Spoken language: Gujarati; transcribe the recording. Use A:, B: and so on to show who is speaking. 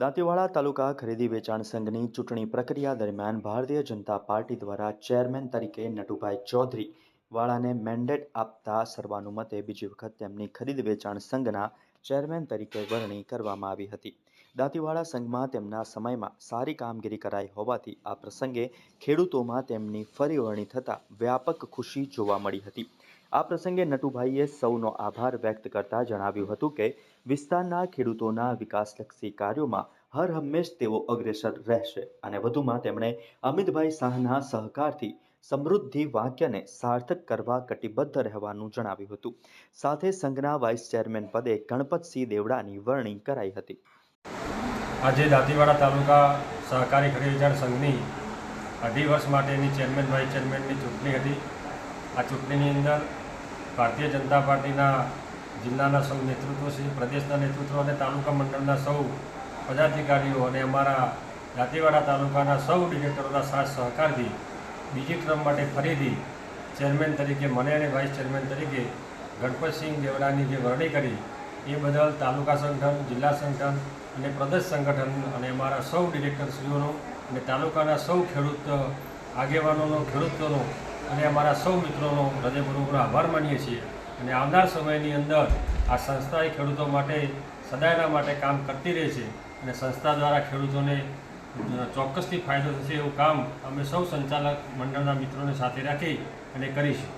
A: દાંતીવાડા તાલુકા ખરીદી વેચાણ સંઘની ચૂંટણી પ્રક્રિયા દરમિયાન ભારતીય જનતા પાર્ટી દ્વારા ચેરમેન તરીકે નટુભાઈ ચૌધરી વાળાને મેન્ડેટ આપતા સર્વાનુમતે બીજી વખત તેમની ખરીદ વેચાણ સંઘના ચેરમેન તરીકે વરણી કરવામાં આવી હતી. દાંતીવાડા સંઘમાં તેમના સમયમાં સારી કામગીરી કરાઈ હોવાથી આ પ્રસંગે ખેડૂતોમાં તેમની ફરી વરણી થતાં વ્યાપક ખુશી જોવા મળી હતી. આ પ્રસંગે નટુભાઈએ સૌનો આભાર વ્યક્ત કરતા જણાવ્યું હતું કે, વિસ્તારના ખેડૂતોના વિકાસલક્ષી કાર્યોમાં હર હંમેશ તેઓ અગ્રેસર રહેશે અને વધુમાં તેમણે અમિતભાઈ શાહના સહકારથી સમૃદ્ધિ વાક્યને સાર્થક કરવા કટિબદ્ધ રહેવાનું જણાવ્યું હતું. સાથે સંઘના વાઇસ ચેરમેન પદે ગણપતસિંહ દેવડાની વરણી કરાઈ હતી.
B: આજે દાંતીવાડા તાલુકા સહકારી ખરીદ વેચાણ સંઘની અઢી વર્ષ માટેની ચેરમેન વાઇસ ચેરમેનની ચૂંટણી હતી. આ ચૂંટણીની અંદર ભારતીય જનતા પાર્ટીના જિલ્લાના સૌ નેતૃત્વ શ્રી પ્રદેશના નેતૃત્વ અને તાલુકા મંડળના સૌ પદાધિકારીઓ અને અમારા દાંતીવાડા તાલુકાના સૌ ડિરેક્ટરોના સાથ સહકારથી બીજી ક્રમ માટે ફરીથી ચેરમેન તરીકે, મને અને વાઇસ ચેરમેન તરીકે ગણપતસિંહ દેવડાની જે વરણી કરી એ બદલ તાલુકા સંગઠન, જિલ્લા સંગઠન અને પ્રદેશ સંગઠન અને અમારા સૌ ડિરેક્ટરશ્રીઓનો અને તાલુકાના સૌ ખેડૂત આગેવાનોનો, ખેડૂતોનો અને અમારા સૌ મિત્રોનો હૃદયપૂર્વકનો આભાર માનીએ છીએ. અને આવનાર સમયની અંદર આ સંસ્થા એ ખેડૂતો માટે સદાયના માટે કામ કરતી રહે છે અને સંસ્થા દ્વારા ખેડૂતોને ચોક્કસથી ફાયદો થશે એવું કામ અમે સૌ સંચાલક મંડળના મિત્રોને સાથે રાખી અને કરીશું.